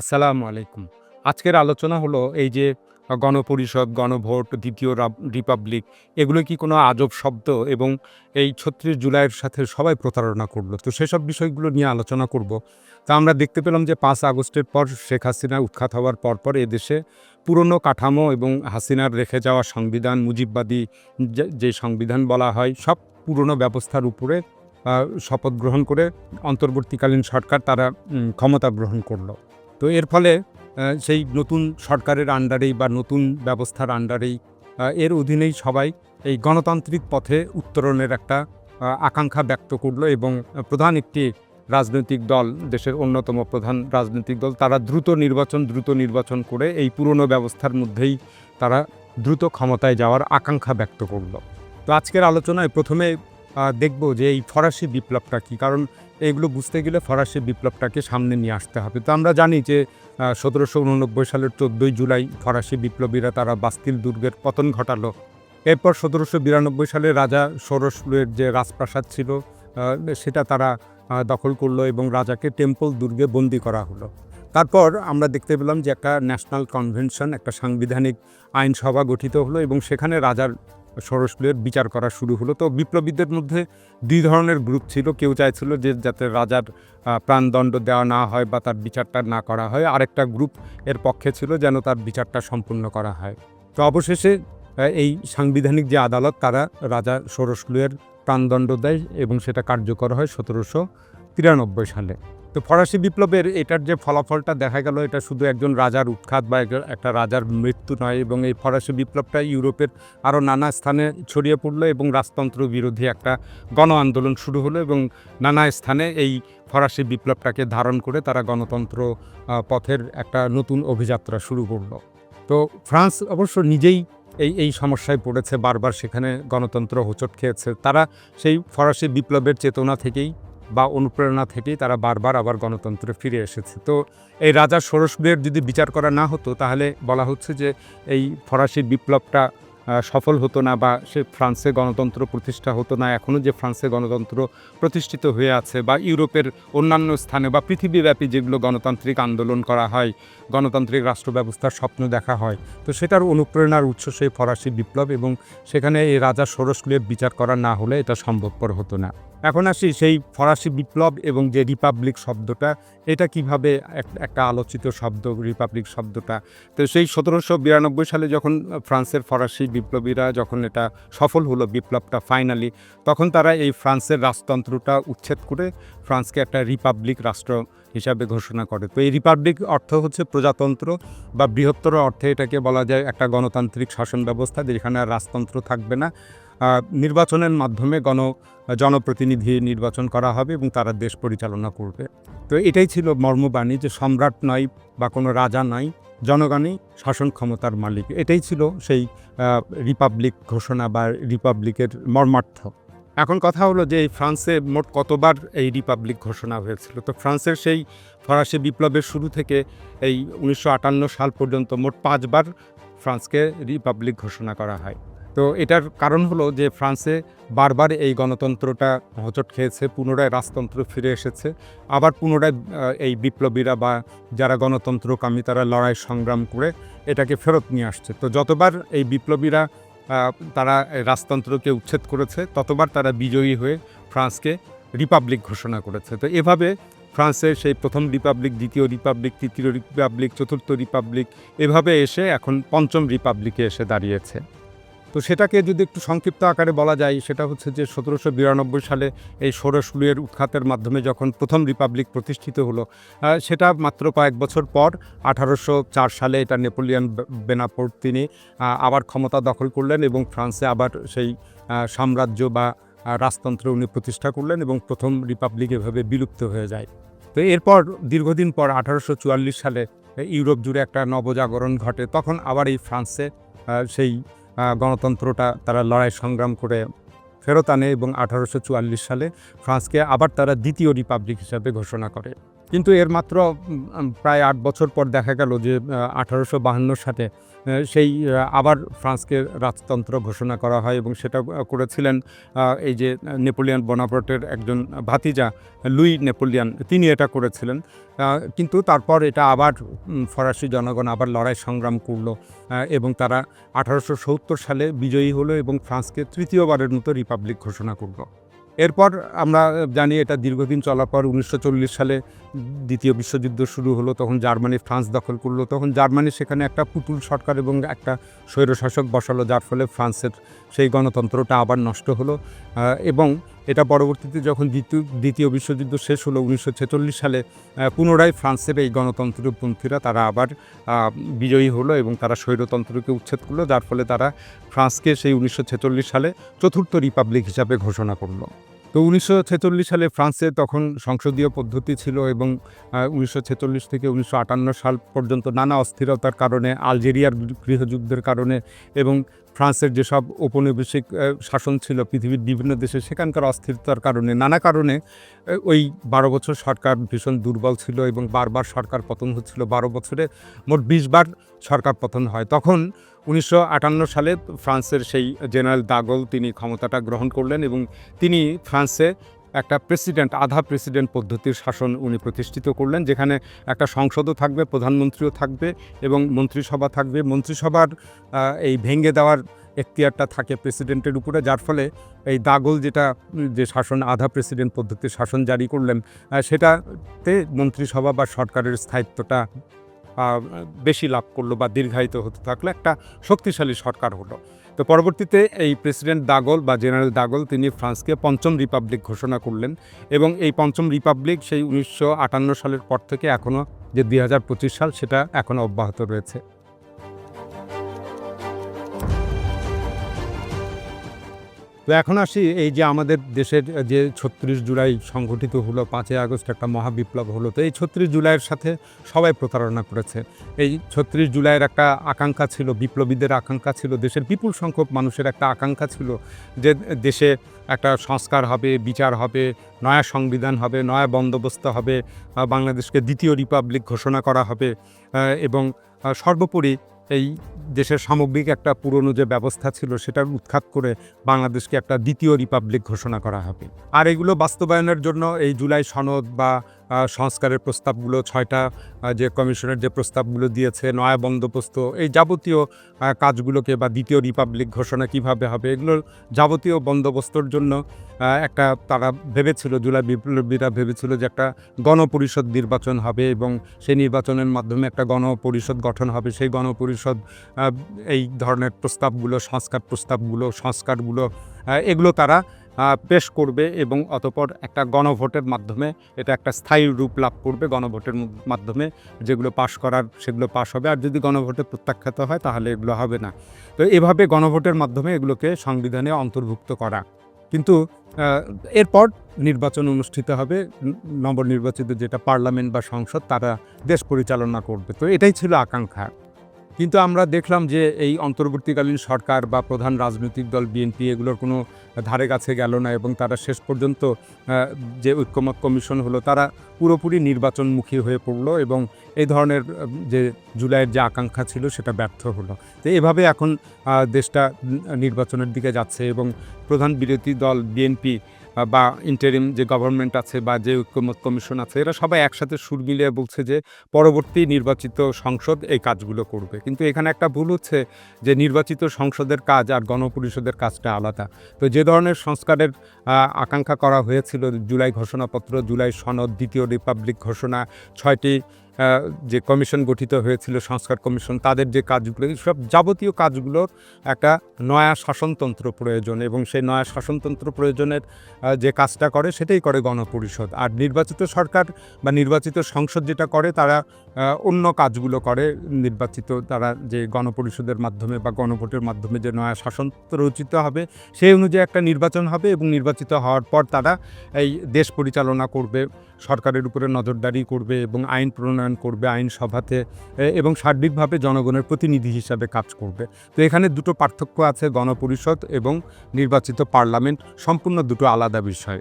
আসসালামু আলাইকুম। আজকের আলোচনা হলো এই যে গণপরিষদ, গণভোট, দ্বিতীয় রিপাবলিক এগুলো কি কোনো আজব শব্দ এবং এই ৩৬ জুলাইয়ের সাথে সবাই প্রতারণা করল তো সেসব বিষয়গুলো নিয়ে আলোচনা করব। তা আমরা দেখতে পেলাম যে পাঁচ আগস্টের পর শেখ হাসিনা উৎখাত হওয়ার পরপর এদেশে পুরনো কাঠামো এবং হাসিনার রেখে যাওয়া সংবিধান মুজিববাদী যে সংবিধান বলা হয় সব পুরনো ব্যবস্থার উপরে শপথ গ্রহণ করে অন্তর্বর্তীকালীন সরকার তারা ক্ষমতা গ্রহণ করল। তো এর ফলে সেই নতুন সরকারের আন্ডারেই বা নতুন ব্যবস্থার আন্ডারেই এর অধীনেই সবাই এই গণতান্ত্রিক পথে উত্তরণের একটা আকাঙ্ক্ষা ব্যক্ত করল এবং প্রধান একটি রাজনৈতিক দল, দেশের অন্যতম প্রধান রাজনৈতিক দল তারা দ্রুত নির্বাচন, দ্রুত নির্বাচন করে এই পুরনো ব্যবস্থার মধ্যেই তারা দ্রুত ক্ষমতায় যাওয়ার আকাঙ্ক্ষা ব্যক্ত করল। তো আজকের আলোচনায় প্রথমে দেখব যে এই ফরাসি বিপ্লবটা কী? কারণ এগুলো বুঝতে গেলে ফরাসি বিপ্লবটাকে সামনে নিয়ে আসতে হবে। তো আমরা জানি যে সতেরোশো উননব্বই সালের ১৪ই জুলাই ফরাসি বিপ্লবীরা তারা বাস্তিল দুর্গের পতন ঘটালো। এরপর ১৭৯২ সালে রাজা ষোড়শ-লের যে রাজপ্রাসাদ ছিল সেটা তারা দখল করল এবং রাজাকে টেম্পল দুর্গে বন্দি করা হলো। তারপর আমরা দেখতে পেলাম যে একটা ন্যাশনাল কনভেনশন, একটা সাংবিধানিক আইনসভা গঠিত হলো এবং সেখানে রাজার ষোড়শ-লের বিচার করা শুরু হলো। তো বিপ্লবীদের মধ্যে দুই ধরনের গ্রুপ ছিল। কেউ চাইছিল যে যাতে রাজার প্রাণদণ্ড দেওয়া না হয় বা তার বিচারটা না করা হয়। আরেকটা গ্রুপ এর পক্ষে ছিল যেন তার বিচারটা সম্পূর্ণ করা হয়। তো অবশেষে এই সাংবিধানিক যে আদালত, তারা রাজা ষোড়শ-লের প্রাণদণ্ড দেয় এবং সেটা কার্যকর হয় ১৭৯৩ সালে। তো ফরাসি বিপ্লবের এটার যে ফলাফলটা দেখা গেল, এটা শুধু একজন রাজার উৎখাত বা এক, একটা রাজার মৃত্যু নয়, এবং এই ফরাসি বিপ্লবটা ইউরোপের আরও নানা স্থানে ছড়িয়ে পড়ল এবং রাজতন্ত্র বিরোধী একটা গণ আন্দোলন শুরু হলো এবং নানা স্থানে এই ফরাসি বিপ্লবটাকে ধারণ করে তারা গণতন্ত্র পথের একটা নতুন অভিযাত্রা শুরু করল তো ফ্রান্স অবশ্য নিজেই এই এই সমস্যায় পড়েছে, বারবার সেখানে গণতন্ত্র হোঁচট খেয়েছে। তারা সেই ফরাসি বিপ্লবের চেতনা থেকেই বা অনুপ্রেরণা থেকেই তারা বারবার আবার গণতন্ত্রে ফিরে এসেছে। তো এই রাজা ষোড়শ-লের যদি বিচার করা না হতো তাহলে বলা হচ্ছে যে এই ফরাসি বিপ্লবটা সফল হতো না বা সে ফ্রান্সে গণতন্ত্র প্রতিষ্ঠা হতো না। এখনও যে ফ্রান্সে গণতন্ত্র প্রতিষ্ঠিত হয়ে আছে বা ইউরোপের অন্যান্য স্থানে বা পৃথিবীব্যাপী যেগুলো গণতান্ত্রিক আন্দোলন করা হয়, গণতান্ত্রিক রাষ্ট্র ব্যবস্থার স্বপ্ন দেখা হয়। তো সেটার অনুপ্রেরণার উৎস সেই ফরাসি বিপ্লব এবং সেখানে এই রাজা ষোড়শ-লের বিচার করা না হলে এটা সম্ভবপর হতো না। এখন আসি সেই ফরাসি বিপ্লব এবং যে রিপাবলিক শব্দটা, এটা কীভাবে এক, একটা আলোচিত শব্দ, রিপাবলিক শব্দটা। তো সেই ১৭৯২ সালে যখন ফ্রান্সের ফরাসি বিপ্লবীরা যখন এটা সফল হলো, বিপ্লবটা ফাইনালি তখন তারা এই ফ্রান্সের রাজতন্ত্রটা উচ্ছেদ করে ফ্রান্সকে একটা রিপাবলিক রাষ্ট্র হিসাবে ঘোষণা করে। তো এই রিপাবলিক অর্থ হচ্ছে প্রজাতন্ত্র বা বৃহত্তর অর্থে এটাকে বলা যায় একটা গণতান্ত্রিক শাসন ব্যবস্থা যেখানে রাজতন্ত্র থাকবে না। নির্বাচনের মাধ্যমে গণ জনপ্রতিনিধি নির্বাচন করা হবে এবং তারা দেশ পরিচালনা করবে। তো এটাই ছিল মর্মবাণী যে সম্রাট নয় বা কোনো রাজা নয়, জনগণই শাসন ক্ষমতার মালিক। এটাই ছিল সেই রিপাবলিক ঘোষণা বা রিপাবলিকের মর্মার্থ। এখন কথা হলো যে ফ্রান্সে মোট কতবার এই রিপাবলিক ঘোষণা হয়েছিল? তো ফ্রান্সের সেই ফরাসি বিপ্লবের শুরু থেকে এই ১৯৫৮ সাল পর্যন্ত মোট পাঁচবার ফ্রান্সকে রিপাবলিক ঘোষণা করা হয়। তো এটার কারণ হলো যে ফ্রান্সে বারবার এই গণতন্ত্রটা হোঁচট খেয়েছে, পুনরায় রাজতন্ত্র ফিরে এসেছে। আবার পুনরায় এই বিপ্লবীরা বা যারা গণতন্ত্রকামী তারা লড়াই সংগ্রাম করে এটাকে ফেরত নিয়ে আসছে। তো যতবার এই বিপ্লবীরা তারা রাজতন্ত্রকে উচ্ছেদ করেছে ততবার তারা বিজয়ী হয়ে ফ্রান্সকে রিপাবলিক ঘোষণা করেছে। তো এভাবে ফ্রান্সের সেই প্রথম রিপাবলিক, দ্বিতীয় রিপাবলিক, তৃতীয় রিপাবলিক, চতুর্থ রিপাবলিক এভাবে এসে এখন পঞ্চম রিপাবলিকে এসে দাঁড়িয়েছে। তো সেটাকে যদি একটু সংক্ষিপ্ত আকারে বলা যায়, সেটা হচ্ছে যে ১৭৯২ সালে এই ষোড়শ-লের উৎখাতের মাধ্যমে যখন প্রথম রিপাবলিক প্রতিষ্ঠিত হলো সেটা মাত্র কয়েক বছর পর ১৮০৪ সালে এটা নেপোলিয়ন বেনাপোর্ট তিনি আবার ক্ষমতা দখল করলেন এবং ফ্রান্সে আবার সেই সাম্রাজ্য বা রাজতন্ত্র উনি প্রতিষ্ঠা করলেন এবং প্রথম রিপাবলিক এভাবে বিলুপ্ত হয়ে যায়। তো এরপর দীর্ঘদিন পর ১৮৪৪ সালে ইউরোপ জুড়ে একটা নবজাগরণ ঘটে। তখন আবার এই ফ্রান্সে সেই গণতন্ত্রটা তারা লড়াই সংগ্রাম করে ফেরত আনে এবং আঠারোশো চুয়াল্লিশ সালে ফ্রান্সকে আবার তারা দ্বিতীয় রিপাবলিক হিসাবে ঘোষণা করে। কিন্তু এর মাত্র প্রায় আট বছর পর দেখা গেল যে আঠারোশো বাহান্ন সাথে সেই আবার ফ্রান্সকে রাজতন্ত্র ঘোষণা করা হয় এবং সেটা করেছিলেন এই যে, নেপোলিয়ান বনাপার্টের একজন ভাতিজা, লুই নেপোলিয়ান, তিনি এটা করেছিলেন। কিন্তু তারপর এটা আবার ফরাসি জনগণ আবার লড়াই সংগ্রাম করল এবং তারা আঠারোশো সত্তর সালে বিজয়ী হলো এবং ফ্রান্সকে তৃতীয়বারের মতো রিপাবলিক ঘোষণা করল। এরপর আমরা জানি এটা দীর্ঘদিন চলার পর উনিশশো চল্লিশ সালে দ্বিতীয় বিশ্বযুদ্ধ শুরু হলো, তখন জার্মানি ফ্রান্স দখল করল। তখন জার্মানি সেখানে একটা পুতুল সরকার এবং একটা স্বৈরশাসক বসালো, যার ফলে ফ্রান্সের সেই গণতন্ত্রটা আবার নষ্ট হলো। এবং এটা পরবর্তীতে যখন দ্বিতীয় দ্বিতীয় বিশ্বযুদ্ধ শেষ হলো উনিশশো ছেচল্লিশ সালে পুনরায় ফ্রান্সের এই গণতন্ত্রপন্থীরা তারা আবার বিজয়ী হলো এবং তারা স্বৈরতন্ত্রকে উচ্ছেদ করল, যার ফলে তারা ফ্রান্সকে সেই উনিশশো ছেচল্লিশ সালে চতুর্থ রিপাবলিক হিসাবে ঘোষণা করল। তো উনিশশো ছেচল্লিশ সালে ফ্রান্সে তখন সংসদীয় পদ্ধতি ছিল এবং উনিশশো ছেচল্লিশ থেকে উনিশশো আটান্ন সাল পর্যন্ত নানা অস্থিরতার কারণে আলজেরিয়ার গৃহযুদ্ধের কারণে এবং ফ্রান্সের যেসব ঔপনিবেশিক শাসন ছিল পৃথিবীর বিভিন্ন দেশে, সেখানকার অস্থিরতার কারণে, নানা কারণে ওই বারো বছর সরকার ভীষণ দুর্বল ছিল এবং বারবার সরকার পতন হচ্ছিল। বারো বছরে মোট বিশবার সরকার পতন হয়। তখন উনিশশো আটান্ন সালে ফ্রান্সের সেই জেনারেল দাগল তিনি ক্ষমতাটা গ্রহণ করলেন এবং তিনি ফ্রান্সে একটা প্রেসিডেন্ট, আধা প্রেসিডেন্ট পদ্ধতির শাসন উনি প্রতিষ্ঠিত করলেন, যেখানে একটা সংসদও থাকবে, প্রধানমন্ত্রীও থাকবে এবং মন্ত্রিসভা থাকবে। মন্ত্রিসভার এই ভেঙে দেওয়ার এখতিয়ারটা থাকে প্রেসিডেন্টের উপরে, যার ফলে এই দাগল যেটা, যে শাসন, আধা প্রেসিডেন্ট পদ্ধতির শাসন জারি করলেন সেটাতে মন্ত্রিসভা বা সরকারের স্থায়িত্বটা বেশি লাভ করল বা দীর্ঘায়িত হতে থাকল। একটা শক্তিশালী সরকার হলো। তো পরবর্তীতে এই প্রেসিডেন্ট দাগল বা জেনারেল দাগল তিনি ফ্রান্সকে পঞ্চম রিপাবলিক ঘোষণা করলেন এবং এই পঞ্চম রিপাবলিক সেই উনিশশো আটান্ন সালের পর থেকে এখনও যে দুই হাজার পঁচিশ সাল সেটা এখনও অব্যাহত রয়েছে। তো এখন আসি এই যে আমাদের দেশের যে ছত্রিশ জুলাই সংগঠিত হলো, পাঁচই আগস্ট একটা মহাবিপ্লব হলো, তো এই ছত্রিশ জুলাইয়ের সাথে সবাই প্রতারণা করেছে। এই ছত্রিশ জুলাইয়ের একটা আকাঙ্ক্ষা ছিল, বিপ্লবীদের আকাঙ্ক্ষা ছিল, দেশের বিপুল সংখ্যক মানুষের একটা আকাঙ্ক্ষা ছিল যে দেশে একটা সংস্কার হবে, বিচার হবে, নয়া সংবিধান হবে, নয়া বন্দোবস্ত হবে বাংলাদেশকে দ্বিতীয় রিপাবলিক ঘোষণা করা হবে এবং সর্বোপরি এই দেশের সামগ্রিক একটা পুরনো যে ব্যবস্থা ছিল সেটার উৎখাত করে বাংলাদেশকে একটা দ্বিতীয় রিপাবলিক ঘোষণা করা হবে। আর এগুলো বাস্তবায়নের জন্য এই জুলাই সনদ বা সংস্কারের প্রস্তাবগুলো, ছয়টা যে কমিশনের যে প্রস্তাবগুলো দিয়েছে, নয়া বন্দোবস্ত, এই যাবতীয় কাজগুলোকে বা দ্বিতীয় রিপাবলিক ঘোষণা কীভাবে হবে, এগুলোর যাবতীয় বন্দোবস্তর জন্য একটা তারা ভেবেছিল, জুলাই বিপ্লবীরা ভেবেছিল যে একটা গণপরিষদ নির্বাচন হবে এবং সেই নির্বাচনের মাধ্যমে একটা গণপরিষদ গঠন হবে। সেই গণপরিষদ এই ধরনের প্রস্তাবগুলো, সংস্কার প্রস্তাবগুলো, সংস্কারগুলো এগুলো তারা পেশ করবে এবং অতপর একটা গণভোটের মাধ্যমে, এটা একটা স্থায়ী রূপ লাভ করবে গণভোটের মাধ্যমে, যেগুলো পাশ করার, সেগুলো পাশ হবে। আর যদি গণভোটে প্রত্যাখ্যাত হয়, তাহলে এগুলো হবে না। তো এভাবে গণভোটের মাধ্যমে এগুলোকে সংবিধানে অন্তর্ভুক্ত করা। কিন্তু এরপর নির্বাচন অনুষ্ঠিত হবে নবনির্বাচিত যেটা পার্লামেন্ট বা সংসদ, তারা দেশ পরিচালনা করবে। তো এটাই ছিল আকাঙ্ক্ষা। কিন্তু আমরা দেখলাম যে এই অন্তর্বর্তীকালীন সরকার বা প্রধান রাজনৈতিক দল বিএনপি এগুলোর কোনো ধারে কাছে গেল না এবং তারা শেষ পর্যন্ত যে ঐক্যমত কমিশন হলো, তারা পুরোপুরি নির্বাচনমুখী হয়ে পড়ল এবং এই ধরনের যে জুলাইয়ের যে আকাঙ্ক্ষা ছিল সেটা ব্যর্থ হলো। তো এভাবে এখন দেশটা নির্বাচনের দিকে যাচ্ছে এবং প্রধান বিরোধী দল বিএনপি বা ইন্টারিম যে গভর্নমেন্ট আছে বা যে ঐক্যমত কমিশন আছে, এরা সবাই একসাথে সুর মিলিয়ে বলছে যে পরবর্তী নির্বাচিত সংসদ এই কাজগুলো করবে। কিন্তু এখানে একটা ভুল হচ্ছে যে নির্বাচিত সংসদের কাজ আর গণপরিষদের কাজটা আলাদা। তো যে ধরনের সংস্কারের আকাঙ্ক্ষা করা হয়েছিল, জুলাই ঘোষণাপত্র, জুলাই সনদ, দ্বিতীয় রিপাবলিক ঘোষণা, ছয়টি যে কমিশন গঠিত হয়েছিল, সংস্কার কমিশন, তাদের যে কাজগুলো সব যাবতীয় কাজগুলোর একটা নয়া শাসনতন্ত্র প্রয়োজন এবং সেই নয়া শাসনতন্ত্র প্রয়োজনের যে কাজটা করে, সেটাই করে গণপরিষদ। আর নির্বাচিত সরকার বা নির্বাচিত সংসদ যেটা করে, তারা অন্য কাজগুলো করে। নির্বাচিত তারা যে গণপরিষদের মাধ্যমে বা গণভোটের মাধ্যমে যে নয়া শাসনতন্ত্র রচিত হবে, সেই অনুযায়ী একটা নির্বাচন হবে এবং নির্বাচিত হওয়ার পর তারা এই দেশ পরিচালনা করবে। সরকারের উপরে নজরদারি করবে এবং আইন প্রণয়ন করবে আইন সভাতে এবং সার্বিকভাবে জনগণের প্রতিনিধি হিসাবে কাজ করবে। তো এখানে দুটো পার্থক্য আছে, গণপরিষদ এবং নির্বাচিত পার্লামেন্ট। সম্পূর্ণ দুটো আলাদা বিষয়।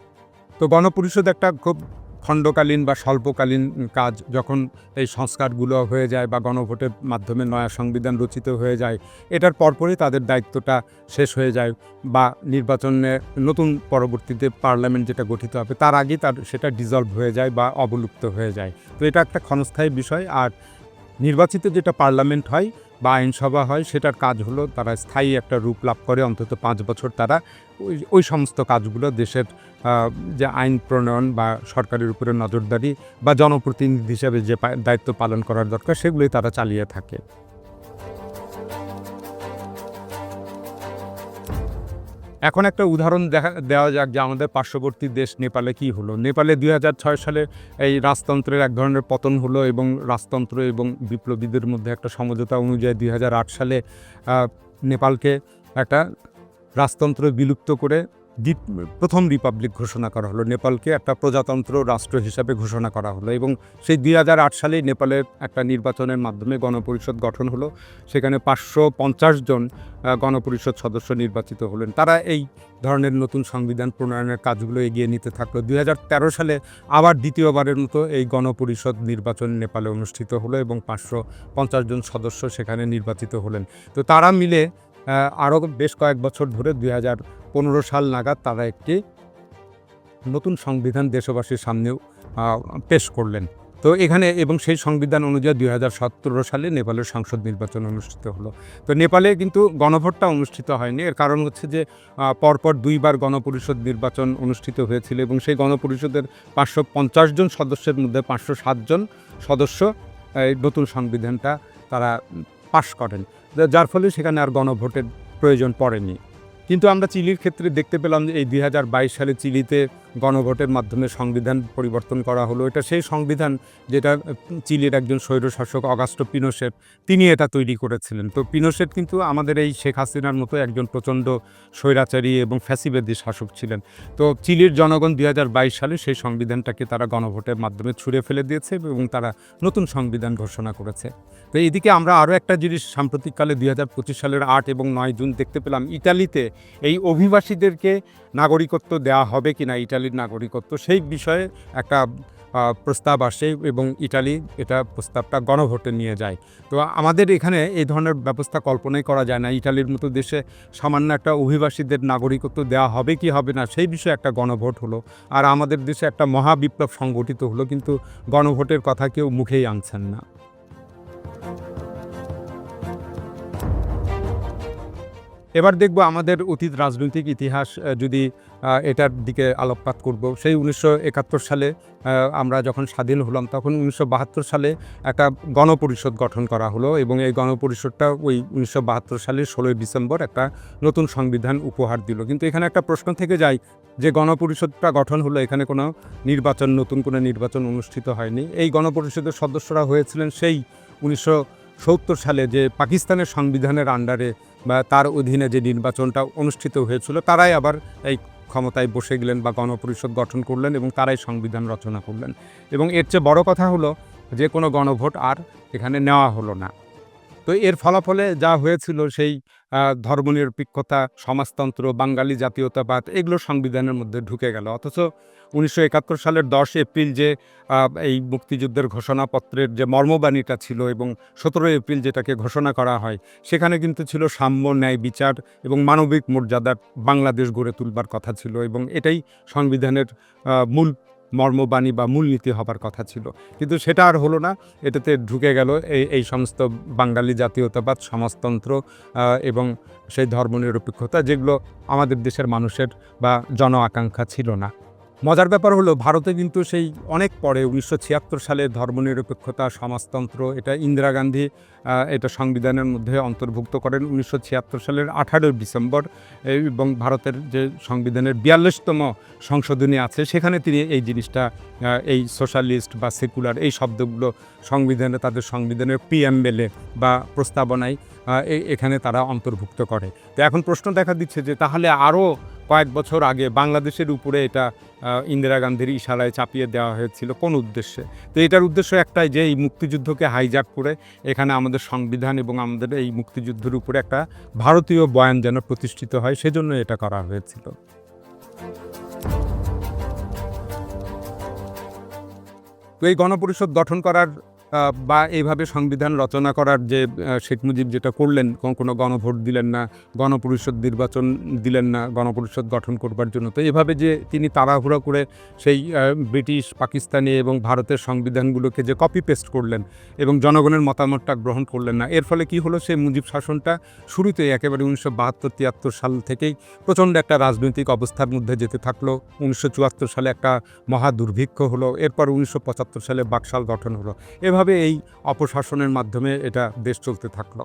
তো গণপরিষদ একটা খুব খণ্ডকালীন বা স্বল্পকালীন কাজ যখন এই সংস্কারগুলো হয়ে যায় বা গণভোটের মাধ্যমে নয়া সংবিধান রচিত হয়ে যায়, এটার পরপরই তাদের দায়িত্বটা শেষ হয়ে যায় বা নির্বাচনে নতুন পরবর্তীতে পার্লামেন্ট যেটা গঠিত হবে, তার আগেই তার সেটা ডিজলভ হয়ে যায় বা অবলুপ্ত হয়ে যায়। তো এটা একটা ক্ষণস্থায়ী বিষয়। আর নির্বাচিত যেটা পার্লামেন্ট হয় বা আইনসভা হয়, সেটার কাজ হলো তারা স্থায়ী একটা রূপ লাভ করে, অন্তত পাঁচ বছর তারা ওই ওই সমস্ত কাজগুলো দেশের যে আইন প্রণয়ন বা সরকারের উপরে নজরদারি বা জনপ্রতিনিধি হিসাবে যে দায়িত্ব পালন করার দরকার, সেগুলোই তারা চালিয়ে থাকে। এখন একটা উদাহরণ দেখা, দেওয়া যাক যে আমাদের পার্শ্ববর্তী দেশ নেপালে কি হলো। নেপালে দুই হাজার ছয় সালে এই রাজতন্ত্রের এক ধরনের পতন হলো এবং রাজতন্ত্র এবং বিপ্লবীদের মধ্যে একটা সমঝোতা অনুযায়ী দুই হাজার আট সালে নেপালকে একটা রাজতন্ত্র বিলুপ্ত করে প্রথম রিপাবলিক ঘোষণা করা হলো নেপালকে, একটা প্রজাতন্ত্র রাষ্ট্র হিসাবে ঘোষণা করা হলো এবং সেই দুই হাজার আট সালেই নেপালের একটা নির্বাচনের মাধ্যমে গণপরিষদ গঠন হলো। সেখানে পাঁচশো পঞ্চাশ জন গণপরিষদ সদস্য নির্বাচিত হলেন। তারা এই ধরনের নতুন সংবিধান প্রণয়নের কাজগুলো এগিয়ে নিতে থাকল। দুই হাজার তেরো সালে আবার দ্বিতীয়বারের মতো এই গণপরিষদ নির্বাচন নেপালে অনুষ্ঠিত হলো এবং পাঁচশো পঞ্চাশ জন সদস্য সেখানে নির্বাচিত হলেন। তো তারা মিলে আরও বেশ কয়েক বছর ধরে দুই সাল নাগাদ তারা একটি নতুন সংবিধান দেশবাসীর সামনেও পেশ করলেন। তো এখানে এবং সেই সংবিধান অনুযায়ী দুই হাজার সতেরো সালে নেপালের সংসদ নির্বাচন অনুষ্ঠিত হলো। তো নেপালে কিন্তু গণভোটটা অনুষ্ঠিত হয়নি। এর কারণ হচ্ছে যে পরপর দুইবার গণপরিষদ নির্বাচন অনুষ্ঠিত হয়েছিল এবং সেই গণপরিষদের পাঁচশো পঞ্চাশ জন সদস্যের মধ্যে পাঁচশো জন সদস্য, এই নতুন সংবিধানটা তারা পাশ করেন। যার ফলে সেখানে আর গণভোটের প্রয়োজন পড়েনি। কিন্তু আমরা চিলির ক্ষেত্রে দেখতে পেলাম যে এই দুই হাজার বাইশ সালে চিলিতে গণভোটের মাধ্যমে সংবিধান পরিবর্তন করা হলো। এটা সেই সংবিধান যেটা চিলির একজন স্বৈরশাসক অগাস্টো পিনোশেট, তিনি এটা তৈরি করেছিলেন। তো পিনোশেট কিন্তু আমাদের এই শেখ হাসিনার মতো একজন প্রচণ্ড স্বৈরাচারী এবং ফ্যাসিবাদী শাসক ছিলেন। তো চিলির জনগণ দুই হাজার বাইশ সালে সেই সংবিধানটাকে তারা গণভোটের মাধ্যমে ছুঁড়ে ফেলে দিয়েছে এবং তারা নতুন সংবিধান ঘোষণা করেছে। তো এদিকে আমরা আরও একটা জিনিস সাম্প্রতিককালে দুই হাজার পঁচিশ সালের আট এবং নয় জুন দেখতে পেলাম, ইতালিতে এই অভিবাসীদেরকে নাগরিকত্ব দেওয়া হবে কি না ইটালির নাগরিকত্ব, সেই বিষয়ে একটা প্রস্তাব আসে এবং ইটালি এটা প্রস্তাবটা গণভোটে নিয়ে যায়। তো আমাদের এখানে এই ধরনের ব্যবস্থা কল্পনাই করা যায় না। ইটালির মতো দেশে সামান্য একটা অভিবাসীদের নাগরিকত্ব দেওয়া হবে কি হবে না, সেই বিষয়ে একটা গণভোট হলো। আর আমাদের দেশে একটা মহাবিপ্লব সংগঠিত হলো, কিন্তু গণভোটের কথা কেউ মুখেই আনছেন না। এবার দেখব আমাদের অতীত রাজনৈতিক ইতিহাস যদি এটার দিকে আলোকপাত করব। সেই উনিশশো একাত্তর সালে আমরা যখন স্বাধীন হলাম, তখন উনিশশো বাহাত্তর সালে একটা গণপরিষদ গঠন করা হলো এবং এই গণপরিষদটা ওই উনিশশো বাহাত্তর সালের ষোলোই ডিসেম্বর একটা নতুন সংবিধান উপহার দিল। কিন্তু এখানে একটা প্রশ্ন থেকে যায় যে, গণপরিষদটা গঠন হলো, এখানে কোনো নির্বাচন, নতুন কোনো নির্বাচন অনুষ্ঠিত হয়নি। এই গণপরিষদের সদস্যরা হয়েছিলেন সেই উনিশশো সত্তর সালে যে পাকিস্তানের সংবিধানের আন্ডারে বা তার অধীনে যে নির্বাচনটা অনুষ্ঠিত হয়েছিল, তারাই আবার এই ক্ষমতায় বসে গেলেন বা গণপরিষদ গঠন করলেন এবং তারাই সংবিধান রচনা করলেন। এবং এর চেয়ে বড় কথা হলো, যে কোনো গণভোট আর এখানে নেওয়া হলো না। তো এর ফলাফলে যা হয়েছিল সেই ধর্মনিরপেক্ষতা, সমাজতন্ত্র, বাঙালি জাতীয়তাবাদ এগুলো সংবিধানের মধ্যে ঢুকে গেল। অথচ উনিশশো একাত্তর সালের দশ এপ্রিল যে এই মুক্তিযুদ্ধের ঘোষণাপত্রের যে মর্মবাণীটা ছিল এবং সতেরোই এপ্রিল যেটাকে ঘোষণা করা হয়, সেখানে কিন্তু ছিল সাম্য, ন্যায়, বিচার এবং মানবিক মর্যাদার বাংলাদেশ গড়ে তুলবার কথা ছিল এবং এটাই সংবিধানের মূল মর্মবাণী বা মূলনীতি হবার কথা ছিল। কিন্তু সেটা আর হলো না। এটাতে ঢুকে গেল এই এই সমস্ত বাঙালি জাতীয়তাবাদ, সমাজতন্ত্র এবং সেই ধর্মনিরপেক্ষতা যেগুলো আমাদের দেশের মানুষের বা জন আকাঙ্ক্ষা ছিল না। মজার ব্যাপার হলো, ভারতে কিন্তু সেই অনেক পরে, উনিশশো ছিয়াত্তর সালে ধর্মনিরপেক্ষতা সমাজতন্ত্র, এটা ইন্দিরা গান্ধী এটা সংবিধানের মধ্যে অন্তর্ভুক্ত করেন উনিশশো ছিয়াত্তর সালের আঠারোই ডিসেম্বর এবং ভারতের যে সংবিধানের বিয়াল্লিশতম সংশোধনী আছে, সেখানে তিনি এই জিনিসটা এই সোশ্যালিস্ট বা সেকুলার এই শব্দগুলো সংবিধানে, তাদের সংবিধানের পিএমবেলে বা প্রস্তাবনায় এখানে তারা অন্তর্ভুক্ত করে। তো এখন প্রশ্ন দেখা দিচ্ছে যে, তাহলে আরও কয়েক বছর আগে বাংলাদেশের উপরে এটা ইন্দিরা গান্ধীর ইশারায় চাপিয়ে দেওয়া হয়েছিল কোন উদ্দেশ্যে? তো এটার উদ্দেশ্য একটাই যে এই মুক্তিযুদ্ধকে হাইজ্যাক করে এখানে আমাদের সংবিধান এবং আমাদের এই মুক্তিযুদ্ধের উপরে একটা ভারতীয় বয়ান যেন প্রতিষ্ঠিত হয়, সেজন্য এটা করা হয়েছিল। তো এই গণপরিষদ গঠন করার বা এইভাবে সংবিধান রচনা করার যে শেখ মুজিব যেটা করলেন কোনো কোনো গণভোট দিলেন না, গণপরিষদ নির্বাচন দিলেন না, গণপরিষদ গঠন করবার জন্য। তো এভাবে যে তিনি তাড়াহুড়া করে সেই ব্রিটিশ, পাকিস্তানি এবং ভারতের সংবিধানগুলোকে যে কপি পেস্ট করলেন এবং জনগণের মতামতটা গ্রহণ করলেন না, এর ফলে কি হলো? সেই মুজিব শাসনটা শুরুতে একেবারে উনিশশো বাহাত্তর তিয়াত্তর সাল থেকেই প্রচণ্ড একটা রাজনৈতিক অবস্থার মধ্যে যেতে থাকল। উনিশশো চুয়াত্তর সালে একটা মহা দুর্ভিক্ষ হলো, এরপর উনিশশো পঁচাত্তর সালে বাকশাল গঠন হলো। এভাবে এই অপশাসনের মাধ্যমে এটা দেশ চলতে থাকল?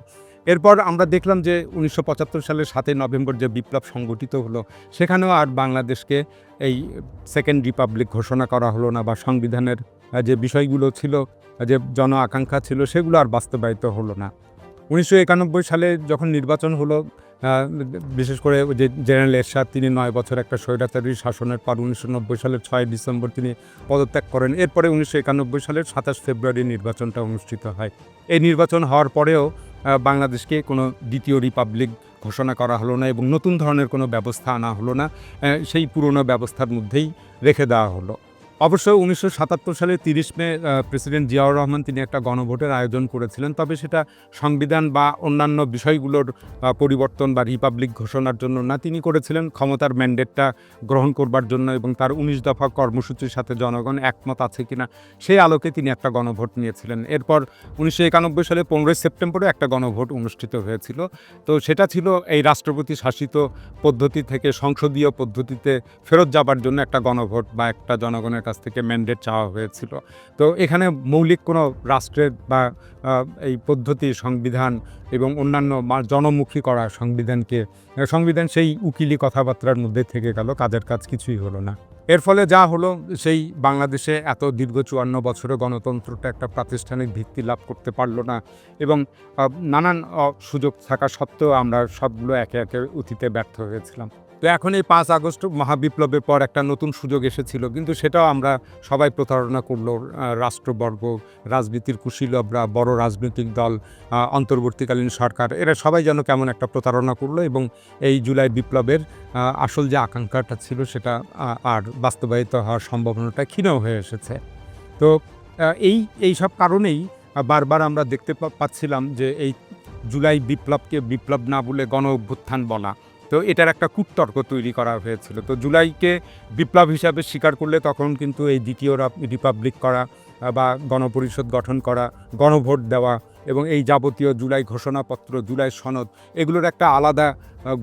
এরপর আমরা দেখলাম যে উনিশশো পঁচাত্তর সালের সাতই নভেম্বর যে বিপ্লব সংগঠিত হলো, সেখানেও আর বাংলাদেশকে এই সেকেন্ড রিপাবলিক ঘোষণা করা হলো না বা সংবিধানের যে বিষয়গুলো ছিল যে জন আকাঙ্ক্ষা ছিল, সেগুলো আর বাস্তবায়িত হলো না। উনিশশো একানব্বই সালে যখন নির্বাচন হলো বিশেষ করে যে জেনারেল এরশাদ, তিনি নয় বছর একটা স্বৈরাচারী শাসনের পর উনিশশো নব্বই সালের ছয় ডিসেম্বর তিনি পদত্যাগ করেন। এরপরে উনিশশো একানব্বই সালের সাতাশ ফেব্রুয়ারি নির্বাচনটা অনুষ্ঠিত হয়। এই নির্বাচন হওয়ার পরেও বাংলাদেশকে কোনো দ্বিতীয় রিপাবলিক ঘোষণা করা হলো না এবং নতুন ধরনের কোনো ব্যবস্থা আনা হলো না। সেই পুরনো ব্যবস্থার মধ্যেই রেখে দেওয়া হলো। অবশ্য উনিশশো সাতাত্তর সালে তিরিশ মে প্রেসিডেন্ট জিয়াউর রহমান তিনি একটা গণভোটের আয়োজন করেছিলেন। তবে সেটা সংবিধান বা অন্যান্য বিষয়গুলোর পরিবর্তন বা রিপাবলিক ঘোষণার জন্য না, তিনি করেছিলেন। ক্ষমতার ম্যান্ডেটটা গ্রহণ করবার জন্য এবং তার উনিশ দফা কর্মসূচির সাথে জনগণ একমত আছে কিনা, সেই আলোকে তিনি একটা গণভোট নিয়েছিলেন। এরপর উনিশশো একানব্বই সালে পনেরোই সেপ্টেম্বরে একটা গণভোট অনুষ্ঠিত হয়েছিল। তো সেটা ছিল এই রাষ্ট্রপতি শাসিত পদ্ধতি থেকে সংসদীয় পদ্ধতিতে ফেরত যাবার জন্য একটা গণভোট বা একটা জনগণের কাছ থেকে ম্যান্ডেট চাওয়া হয়েছিল। তো এখানে মৌলিক কোনো রাষ্ট্রের বা এই পদ্ধতি, সংবিধান এবং অন্যান্য জনমুখী করা সংবিধানকে, সংবিধান সেই উকিলি কথাবার্তার মধ্যে থেকে গেল, কাজের কাজ কিছুই হলো না। এর ফলে যা হলো, সেই বাংলাদেশে এত দীর্ঘ চুয়ান্ন বছরে গণতন্ত্রটা একটা প্রাতিষ্ঠানিক ভিত্তি লাভ করতে পারল না এবং নানান সুযোগ থাকা সত্ত্বেও আমরা সবগুলো একে একে অতীতে ব্যর্থ হয়েছিলাম। তো এখন এই পাঁচ আগস্ট মহাবিপ্লবের পর একটা নতুন সুযোগ এসেছিল, কিন্তু সেটাও আমরা সবাই প্রতারণা করল রাষ্ট্রবর্গ, রাজনীতির কুশীলবরা, বড় রাজনৈতিক দল অন্তর্বর্তীকালীন সরকার, এরা সবাই যেন কেমন একটা প্রতারণা করল এবং এই জুলাই বিপ্লবের আসল যে আকাঙ্ক্ষাটা ছিল সেটা আর বাস্তবায়িত হওয়ার সম্ভাবনাটা ক্ষীণ হয়ে এসেছে। তো এই এই সব কারণেই বারবার আমরা দেখতে পাচ্ছিলাম যে এই জুলাই বিপ্লবকে বিপ্লব না বলে গণ অভ্যুত্থান বলা তো এটার একটা কুটতর্ক তৈরি করা হয়েছিল। তো জুলাইকে বিপ্লব হিসাবে স্বীকার করলে তখন কিন্তু এই দ্বিতীয় রিপাবলিক করা বা গণপরিষদ গঠন করা, গণভোট দেওয়া এবং এই যাবতীয় জুলাই ঘোষণাপত্র, জুলাই সনদ, এগুলোর একটা আলাদা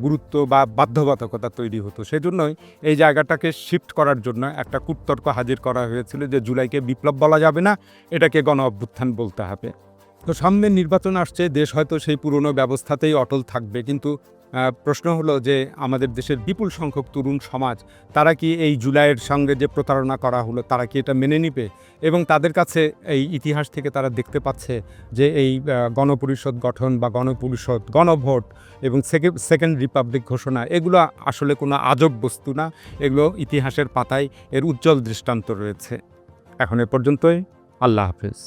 গুরুত্ব বা বাধ্যবাধকতা তৈরি হতো। সেজন্যই এই জায়গাটাকে শিফট করার জন্য একটা কুটতর্ক হাজির করা হয়েছিল যে জুলাইকে বিপ্লব বলা যাবে না, এটাকে গণ অভ্যুত্থান বলতে হবে। তো সামনে নির্বাচন আসছে, দেশ হয়তো সেই পুরনো ব্যবস্থাতেই অটল থাকবে, কিন্তু প্রশ্ন হলো যে আমাদের দেশের বিপুল সংখ্যক তরুণ সমাজ, তারা কি এই জুলাইয়ের সঙ্গে যে প্রতারণা করা হলো, তারা কি এটা মেনে নিবে? এবং তাদের কাছে এই ইতিহাস থেকে তারা দেখতে পাচ্ছে যে এই গণপরিষদ গঠন বা গণপরিষদ, গণভোট এবং সেকেন্ড রিপাবলিক ঘোষণা, এগুলো আসলে কোনো আজব বস্তু না, এগুলো ইতিহাসের পাতায় এর উজ্জ্বল দৃষ্টান্ত রয়েছে। এখন এ পর্যন্তই, আল্লাহ হাফিজ।